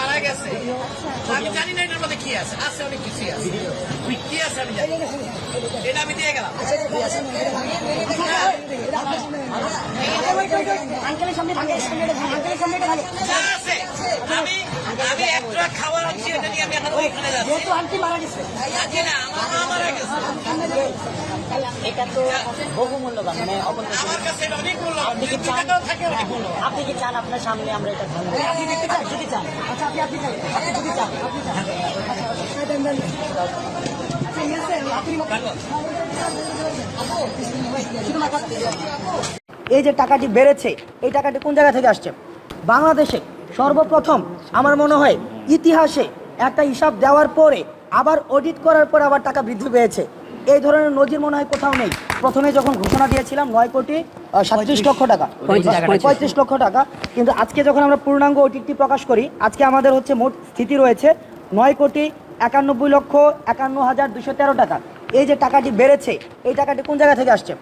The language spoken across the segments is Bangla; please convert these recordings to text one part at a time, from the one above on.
মারা গেছে? আমি জানি না এটার মধ্যে কি আছে। আছে অনেক কিছু আছে। কি আছে আমি জানি এটা আমি দিয়ে গেলাম। আমি আমি একটা খাবার আনছি এটা নিয়ে আমি এখন ওইখানে যাচ্ছি। যেহেতু আন্টি মারা গেছে। আজকে না আমার মা মারা গেছে। এটা তো বহুমূল্যবান মানে অপরিহার্য। আমার কাছে অনেক মূল্য আপনি কি চান টাকাও থাকে অনেক মূল্য আপনি কি চান? আপনার সামনে আমরা এটা ধারণ আপনি দেখতে চান? যদি চান। আচ্ছা আপনি আপনি চান। আপনি যদি চান আপনি চান। এই যে টাকাটি বেড়েছে এই টাকাটি কোন জায়গা থেকে আসছে? বাংলাদেশে। সর্বপ্রথম আমার মনে হয় ইতিহাসে একটা হিসাব দেওয়ার পরে আবার অডিট করার পর আবার টাকা বৃদ্ধি পেয়েছে। এই ধরনের নজির মনে হয় কোথাও নেই। প্রথমে যখন ঘোষণা দিয়েছিলাম নয় কোটি সাতত্রিশ লক্ষ টাকা। পঁয়ত্রিশ লক্ষ টাকা। কিন্তু আজকে যখন আমরা পূর্ণাঙ্গ ওটিটি প্রকাশ করি আজকে আমাদের হচ্ছে মোট স্থিতি রয়েছে নয় কোটি একানব্বই লক্ষ একান্ন হাজার দুশো তেরো টাকা। এই যে টাকাটি বেড়েছে এই টাকাটি কোন জায়গা থেকে আসছে?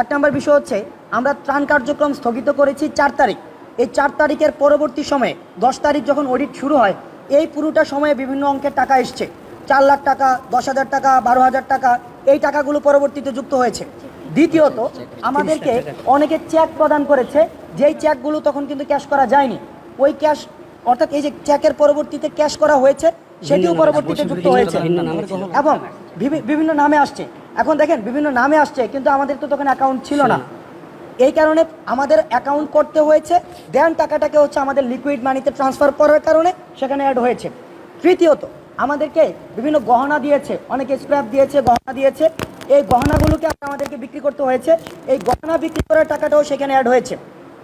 এক নম্বর বিষয় হচ্ছে আমরা ত্রাণ কার্যক্রম স্থগিত করেছি চার তারিখ। এই চার তারিখের পরবর্তী সময়ে দশ তারিখ যখন অডিট শুরু হয় এই পুরোটা সময়ে বিভিন্ন অঙ্কের টাকা এসছে। চার লাখ টাকা দশ হাজার টাকা বারো হাজার টাকা এই টাকাগুলো পরবর্তীতে যুক্ত হয়েছে। দ্বিতীয়ত আমাদেরকে অনেকে চেক প্রদান করেছে যেই চেকগুলো তখন কিন্তু ক্যাশ করা যায়নি। ওই ক্যাশ অর্থাৎ এই যে চেকের পরবর্তীতে ক্যাশ করা হয়েছে সেটিও পরবর্তীতে যুক্ত হয়েছে। এবং বিভিন্ন নামে আসছে। এখন দেখেন বিভিন্ন নামে আসছে কিন্তু আমাদের তো তখন অ্যাকাউন্ট ছিল না। এই কারণে আমাদের অ্যাকাউন্ট করতে হয়েছে দেন টাকাটাকে হচ্ছে আমাদের লিকুইড মানিতে ট্রান্সফার করার কারণে সেখানে অ্যাড হয়েছে। তৃতীয়ত, আমাদেরকে বিভিন্ন গহনা দিয়েছে, অনেকে স্ক্র্যাপ দিয়েছে, গহনা দিয়েছে। এই গহনাগুলোকে আমাদেরকে বিক্রি করতে হয়েছে। এই গহনা বিক্রি করার টাকাটাও সেখানে অ্যাড হয়েছে।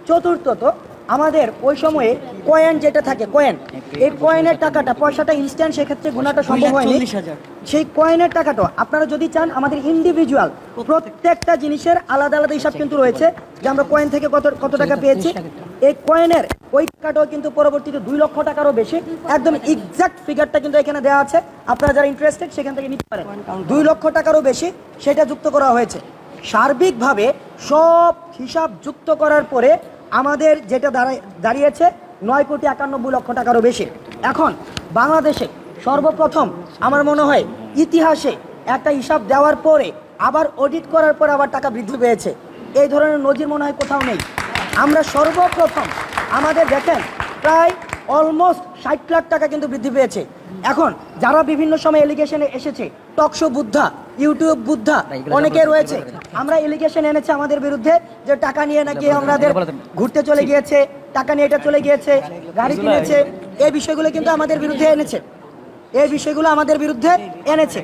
চতুর্থত আমাদের ওই সময়ে কয়েন যেটা থাকে কয়েন এই কয়েনের টাকাটা পয়সাটা ইনস্ট্যান্ট সেক্ষেত্রে গুণাটা সম্ভব হয়নি। সেই কয়েনের টাকাটা আপনারা যদি চান আমাদের ইন্ডিভিজুয়াল প্রত্যেকটা জিনিসের আলাদা আলাদা হিসাব কিন্তু রয়েছে যে আমরা কয়েন থেকে কত কত টাকা পেয়েছি। এই কয়েনের ওই টাকাটাও কিন্তু পরবর্তীতে দুই লক্ষ টাকারও বেশি। একদম এক্সাক্ট ফিগারটা কিন্তু এখানে দেওয়া আছে। আপনারা যারা ইন্টারেস্টেড সেখান থেকে নিতে পারেন। দুই লক্ষ টাকারও বেশি সেটা যুক্ত করা হয়েছে। সার্বিকভাবে সব হিসাব যুক্ত করার পরে আমাদের যেটা দাঁড়ায় দাঁড়িয়েছে নয় কোটি একানব্বই লক্ষ টাকারও বেশি। এখন বাংলাদেশে সর্বপ্রথম আমার মনে হয় ইতিহাসে একটা হিসাব দেওয়ার পরে আবার অডিট করার পর আবার টাকা বৃদ্ধি পেয়েছে। এই ধরনের নজির মনে হয় কোথাও নেই। আমরা সর্বপ্রথম আমাদের দেখেন প্রায় অলমোস্ট ষাট লাখ টাকা কিন্তু বৃদ্ধি পেয়েছে। এখন যারা বিভিন্ন সময় এলিগেশনে এসেছে, টকশো বুদ্ধা ইউটিউব বুদ্ধা অনেকে রয়েছে। আমরা এলিগেশন এনেছে আমাদের বিরুদ্ধে যে টাকা নিয়ে নাকি আমাদের ঘুরতে চলে গিয়েছে টাকা নিয়ে এটা চলে গিয়েছে গাড়ি কিনেছে এই বিষয়গুলো কিন্তু আমাদের বিরুদ্ধে এনেছে। এই বিষয়গুলো আমাদের বিরুদ্ধে এনেছে।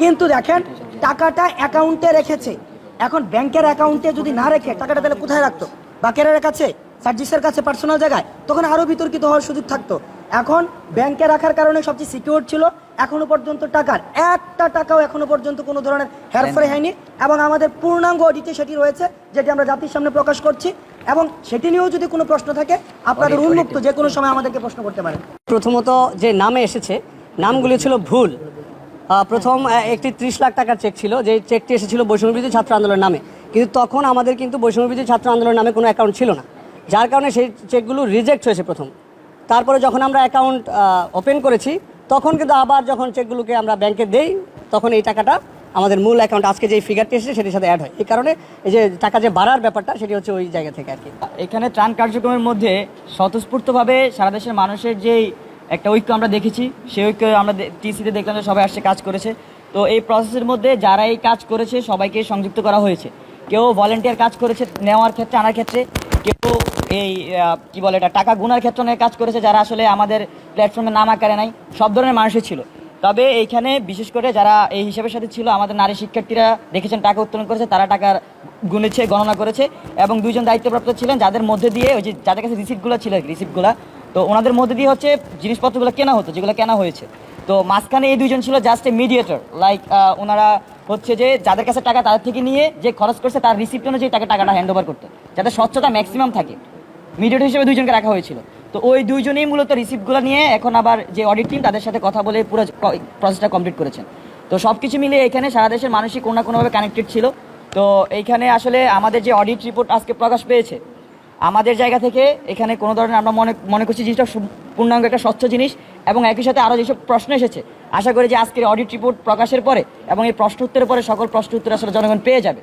কিন্তু দেখেন টাকাটা অ্যাকাউন্টে রেখেছে। এখন ব্যাংকের অ্যাকাউন্টে যদি না রেখে টাকাটা তাহলে কোথায় রাখতো? বাকেরার কাছে সার্জিসের কাছে পার্সোনাল জায়গায়? তখন আরও বিতর্কিত হওয়ার সুযোগ থাকতো। এখন ব্যাংকে রাখার কারণে সবচেয়ে সিকিউর ছিল এখনও পর্যন্ত টাকার। একটা টাকাও এখনও পর্যন্ত কোনো ধরনের হেরফের হয়নি এবং আমাদের পূর্ণাঙ্গ অডিটে সেটি রয়েছে যেটি আমরা জাতির সামনে প্রকাশ করছি এবং সেটি নিয়েও যদি কোনো প্রশ্ন থাকে আপনাদের উন্মুক্ত যে কোনো সময় আমাদেরকে প্রশ্ন করতে পারেন। প্রথমত যে নামে এসেছে নামগুলি ছিল ভুল। প্রথম একটি ত্রিশ লাখ টাকার চেক ছিল যে চেকটি এসেছিল বৈষম্যবিরোধী ছাত্র আন্দোলনের নামে। কিন্তু তখন আমাদের কিন্তু বৈষম্যবিরোধী ছাত্র আন্দোলনের নামে কোনো অ্যাকাউন্ট ছিল না। যার কারণে সেই চেকগুলো রিজেক্ট হয়েছে প্রথম। তারপরে যখন আমরা অ্যাকাউন্ট ওপেন করেছি, তখন কিন্তু আবার যখন চেকগুলোকে আমরা ব্যাংকে দেই, তখন এই টাকাটা আমাদের মূল অ্যাকাউন্ট আজকে যে ফিগারটি এসেছে সেটির সাথে অ্যাড হয়। এই কারণে এই যে টাকা যে বাড়ার ব্যাপারটা, সেটি হচ্ছে ওই জায়গা থেকে আর কি। এখানে ত্রাণ কার্যক্রমের মধ্যে স্বতঃস্ফূর্তভাবে সারা দেশের মানুষের যেই একটা ঐক্য আমরা দেখেছি, সেই ঐক্য আমরা টিসিতে দেখলাম যে সবাই আসছে, কাজ করেছে। তো এই প্রসেসের মধ্যে যারা এই কাজ করেছে, সবাইকে সংযুক্ত করা হয়েছে। কেউ ভলেন্টিয়ার কাজ করেছে নেওয়ার ক্ষেত্রে, আনার ক্ষেত্রে, কেউ এই কি বলে এটা, টাকা গুনার ক্ষেত্রে অনেক কাজ করেছে যারা আসলে আমাদের প্ল্যাটফর্মে নাম আকারে নাই। সব ধরনের মানুষই ছিল। তবে এইখানে বিশেষ করে যারা এই হিসাবের সাথে ছিল, আমাদের নারী শিক্ষার্থীরা দেখেছেন টাকা উত্তোলন করেছে, তারা টাকার গুনেছে, গণনা করেছে এবং দুইজন দায়িত্বপ্রাপ্ত ছিলেন, যাদের মধ্যে দিয়ে ওই যে যাদের কাছে রিসিপ্টগুলো ছিল রিসিপ্টগুলো তো ওনাদের মধ্যে দিয়ে হচ্ছে জিনিসপত্রগুলো কেনা হতো, যেগুলো কেনা হয়েছে। তো মাঝখানে এই দুইজন ছিল জাস্ট এ মিডিয়েটর লাইক ওনারা হচ্ছে যে যাদের কাছে টাকা তাদের থেকে নিয়ে যে খরচ করছে, তার রিসিপ্ট অনুযায়ী তাকে টাকাটা হ্যান্ড ওভার করতো, যাতে স্বচ্ছতা ম্যাক্সিমাম থাকে। মিডিয়েটর হিসেবে দুইজনকে রাখা হয়েছিল। তো ওই দুইজনেই মূলত রিসিপ্টগুলো নিয়ে এখন আবার যে অডিট টিম তাদের সাথে কথা বলে পুরো প্রসেসটা কমপ্লিট করেছেন। তো সব কিছু মিলিয়ে এখানে সারা দেশের মানুষই কোনো না কোনোভাবে কানেক্টেড ছিল। তো এইখানে আসলে আমাদের যে অডিট রিপোর্ট আজকে প্রকাশ পেয়েছে, আমাদের জায়গা থেকে এখানে কোনো ধরনের আমরা মনে মনে করছি জিনিসটা পূর্ণাঙ্গ একটা স্বচ্ছ জিনিস এবং একই সাথে আরও যেসব প্রশ্ন এসেছে, আশা করি যে আজকের অডিট রিপোর্ট প্রকাশের পরে এবং এই প্রশ্ন উত্তরের পরে সকল প্রশ্ন উত্তর আসলে জনগণ পেয়ে যাবে।